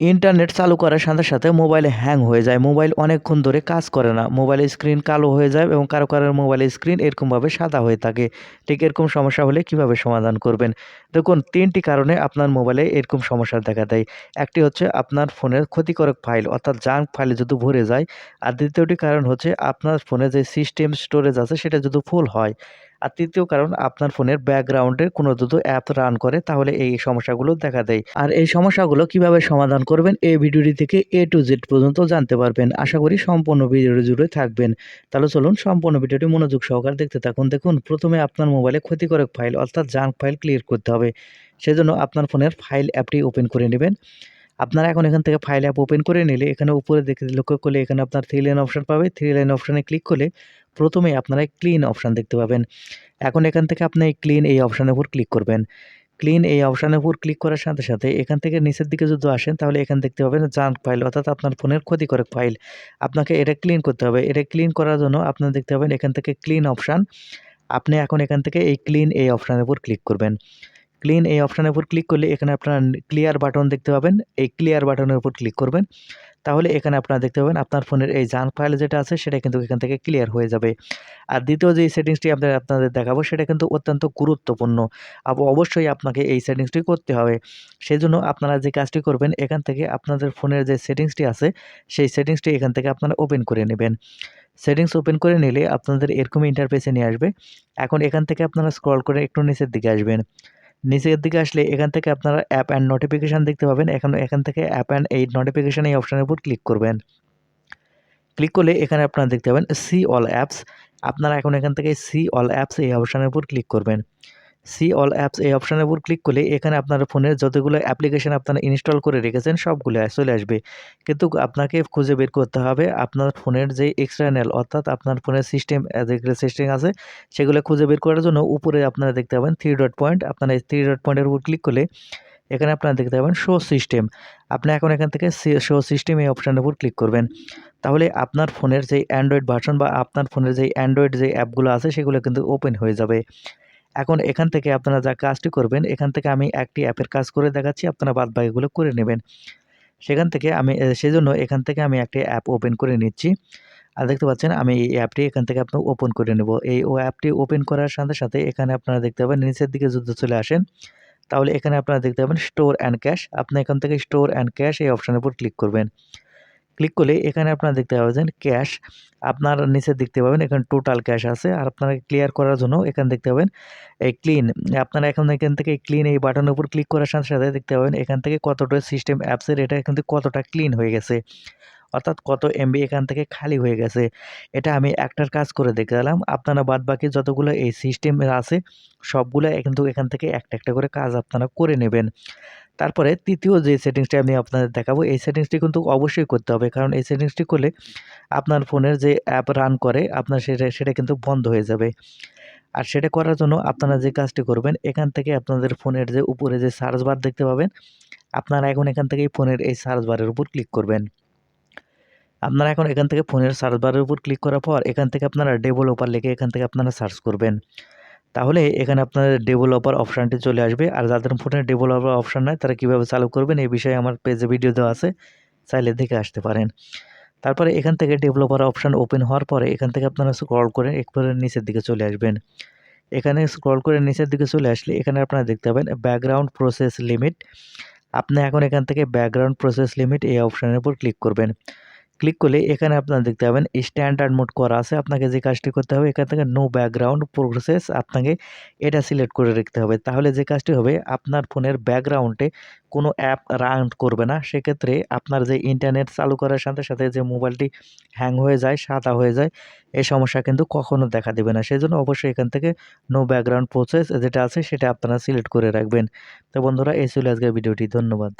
Internet চালু করার সাথে সাথে মোবাইল হ্যাং হয়ে যায়। মোবাইল অনেকক্ষণ ধরে কাজ করে না। মোবাইলের স্ক্রিন কালো হয়ে যায় এবং কারও কারোর মোবাইলের স্ক্রিন এরকমভাবে সাদা হয়ে থাকে। ঠিক এরকম সমস্যা হলে কীভাবে সমাধান করবেন? দেখুন, তিনটি কারণে আপনার মোবাইলে এরকম সমস্যা দেখা দেয়। একটি হচ্ছে আপনার ফোনের ক্ষতিকারক ফাইল অর্থাৎ জাঙ্ক ফাইলে যদি ভরে যায়। আর দ্বিতীয়টি কারণ হচ্ছে আপনার ফোনে যে সিস্টেম স্টোরেজ আছে, সেটা যদি ফুল হয় আর তৃতীয় কারণ, আপনার ফোনের ব্যাকগ্রাউন্ডে কোনো দুটো অ্যাপ রান করে, তাহলে এই সমস্যাগুলো দেখা দেয়। আর এই সমস্যাগুলো কীভাবে সমাধান করবেন, এই ভিডিওটি থেকে এ টু জেড পর্যন্ত জানতে পারবেন। আশা করি সম্পূর্ণ ভিডিওটি জুড়ে থাকবেন। তাহলে চলুন সম্পূর্ণ ভিডিওটি মনোযোগ সহকারে দেখতে থাকুন। দেখুন, প্রথমে আপনার মোবাইলে ক্ষতিকারক ফাইল, অর্থাৎ জাঙ্ক ফাইল ক্লিয়ার করতে হবে। সেজন্য আপনার ফোনের ফাইল অ্যাপটি ওপেন করে নেবেন। আপনারা এখন এখান থেকে ফাইল অ্যাপ ওপেন করে নিলে, এখানে উপরে দেখে লক্ষ্য করলে এখানে আপনার থ্রি লাইন অপশান পাবে। থ্রি লাইন অপশানে ক্লিক করলে প্রথমেই আপনারা ক্লিন অপশান দেখতে পাবেন। এখন এখান থেকে আপনি ক্লিন এই অপশানের উপর ক্লিক করবেন। ক্লিন এই অপশানের উপর ক্লিক করার সাথে সাথে এখান থেকে নিচের দিকে যদি আসেন, তাহলে এখান দেখতে পাবেন জাঙ্ক ফাইল অর্থাৎ আপনার ফোনের ক্ষতিকারক ফাইল আপনাকে এটা ক্লিন করতে হবে। এটা ক্লিন করার জন্য আপনার দেখতে পাবেন এখান থেকে ক্লিন অপশান আপনি এখন এখান থেকে এই ক্লিন এই অপশানের উপর ক্লিক করবেন। ক্লিন এই অপশানের উপর ক্লিক করলে এখানে আপনারা ক্লিয়ার বাটন দেখতে পাবেন। এই ক্লিয়ার বাটনের উপর ক্লিক করবেন। তাহলে এখানে আপনারা দেখতে পাবেন আপনার ফোনের এই জাঙ্ক ফাইল যেটা আছে সেটা কিন্তু এখান থেকে ক্লিয়ার হয়ে যাবে। আর দ্বিতীয় যে সেটিংসটি আপনাদের আপনাদের দেখাবো সেটা কিন্তু অত্যন্ত গুরুত্বপূর্ণ। অবশ্যই আপনাকে এই সেটিংসটি করতে হবে। সেই জন্য আপনারা যে কাজটি করবেন, এখান থেকে আপনাদের ফোনের যে সেটিংসটি আছে, সেই সেটিংসটি এখান থেকে আপনারা ওপেন করে নেবেন। সেটিংস ওপেন করে নিলে আপনাদের এরকম ইন্টারফেসে নিয়ে আসবে। এখন এখান থেকে আপনারা স্ক্রল করে একটু নিচের দিকে আসবেন। নিচের দিকে আসলে এখান থেকে আপনারা অ্যাপ অ্যান্ড নোটিফিকেশান দেখতে পাবেন। এখন, এখান থেকে অ্যাপ অ্যান্ড এই নোটিফিকেশান এই অপশানের উপর ক্লিক করবেন। ক্লিক করলে এখানে আপনারা দেখতে পাবেন সি অল অ্যাপস আপনারা এখন এখান থেকে সি অল অ্যাপস এই অপশানের উপর ক্লিক করবেন। সি অল অ্যাপস এই অপশানের উপর ক্লিক করলে এখানে আপনার ফোনের যতগুলো অ্যাপ্লিকেশান আপনারা ইনস্টল করে রেখেছেন, সবগুলো চলে আসবে। কিন্তু আপনাকে খুঁজে বের করতে হবে আপনার ফোনের যে এক্সটার্নাল অর্থাৎ আপনার ফোনের সিস্টেম যেগুলো সিস্টেম আছে, সেগুলো খুঁজে বের করার জন্য উপরে আপনারা দেখতে পাবেন থ্রি ডট পয়েন্ট আপনারা এই থ্রি ডট পয়েন্টের উপর ক্লিক করলে এখানে আপনারা দেখতে পাবেন শো সিস্টেম আপনি এখন এখান থেকে শো সিস্টেম এই অপশানের উপর ক্লিক করবেন। তাহলে আপনার ফোনের যে অ্যান্ড্রয়েড ভার্সন বা আপনার ফোনের যে অ্যান্ড্রয়েড যে অ্যাপগুলো আছে, সেগুলো কিন্তু ওপেন হয়ে যাবে। এখন এখান থেকে আপনারা যা কাজটি করবেন, এখান থেকে আমি একটি অ্যাপের কাজ করে দেখাচ্ছি, আপনারা বাদ বাকিগুলো করে নেবেন। সেখান থেকে আমি সেজন্য এখান থেকে আমি একটি অ্যাপ ওপেন করে নিচ্ছি। আর দেখতে পাচ্ছেন, আমি এই অ্যাপটি এখান থেকে আপনার ওপেন করে নেব। এই ও অ্যাপটি ওপেন করার সাথে সাথে এখানে আপনারা দেখতে পাবেন, নিচের দিকে যদি চলে আসেন, তাহলে এখানে আপনারা দেখতে পাবেন স্টোর অ্যান্ড ক্যাশ আপনি এখান থেকে স্টোর অ্যান্ড ক্যাশ এই অপশানের উপর ক্লিক করবেন। ক্লিক করলে এখানে আপনারা দেখতে পাবেন ক্যাশ আপনার নিচে দেখতে পাবেন, এখানে টোটাল ক্যাশ আছে। আর আপনারা ক্লিয়ার করার জন্য এখানে দেখতে পাবেন এই ক্লিন আপনারা এখন এখান থেকে ক্লিন এই বাটনের উপর ক্লিক করার সাথে সাথে দেখতে পাবেন এখান থেকে কতটা সিস্টেম অ্যাপসের এটা কিন্তু কতটা ক্লিন হয়ে গেছে। অর্থাৎ কত এমবি এখান থেকে খালি হয়ে গেছে। এটা আমি একটার কাজ করে দেখে গেলাম আপনারা বাদ বাকি যতগুলো এই সিস্টেম আছে, সবগুলো কিন্তু এখান থেকে একটা একটা করে কাজ আপনারা করে নেবেন। তারপরে তৃতীয় যে সেটিংসটি আমি আপনাদের দেখাবো, এই সেটিংসটি কিন্তু অবশ্যই করতে হবে। কারণ এই সেটিংসটি করলে আপনার ফোনের যে অ্যাপ রান করে, আপনার সেটা সেটা কিন্তু বন্ধ হয়ে যাবে। আর সেটা করার জন্য আপনারা যে কাজটি করবেন, এখান থেকে আপনাদের ফোনের যে উপরে যে সার্চ বার দেখতে পাবেন, আপনারা এখন এখান থেকে ফোনের এই সার্চ বারের উপর ক্লিক করবেন। আপনারা এখন এখান থেকে ফোনের সার্চ বারের উপর ক্লিক করার পর, এখান থেকে আপনারা ডেভেলপার লিখে এখান থেকে আপনারা সার্চ করবেন। তাহলে এখানে আপনাদের ডেভেলপার অপশানটি চলে আসবে। আর যাদের ফোনে ডেভেলপার অপশান নয় তারা কীভাবে চালু করবেন, এই বিষয়ে আমার পেজে ভিডিও দেওয়া আছে। চাইলে দেখে আসতে পারেন। তারপরে এখান থেকে ডেভেলপার অপশান ওপেন হওয়ার পরে এখান থেকে আপনারা স্ক্রল করে একবারে নিচের দিকে চলে আসবেন। এখানে স্ক্রল করে নিচের দিকে চলে আসলে এখানে আপনারা দেখতে পাবেন ব্যাকগ্রাউন্ড প্রসেস লিমিট আপনি এখন এখান থেকে ব্যাকগ্রাউন্ড প্রসেস লিমিট এই অপশানের উপর ক্লিক করবেন। ক্লিক করলে এখানে আপনারা দেখতে পাবেন স্ট্যান্ডার্ড মোড করা আছে। আপনাকে যে কাজটি করতে হবে, এখান থেকে নো ব্যাকগ্রাউন্ড প্রসেস আপনাকে এটা সিলেক্ট করে রাখতে হবে। তাহলে যে কাজটি হবে, আপনার ফোনের ব্যাকগ্রাউন্ডে কোনো অ্যাপ রান করবে না। সেক্ষেত্রে আপনার যে ইন্টারনেট চালু করার সাথে সাথে যে মোবাইলটি হ্যাং হয়ে যায়, সাদা হয়ে যায়, এই সমস্যা কিন্তু কখনো দেখা দেবে না। সেই জন্য অবশ্যই এখান থেকে নো ব্যাকগ্রাউন্ড প্রসেস যেটা আছে, সেটা আপনারা সিলেক্ট করে রাখবেন। তো বন্ধুরা, এই ছিল আজকের ভিডিওটি। ধন্যবাদ।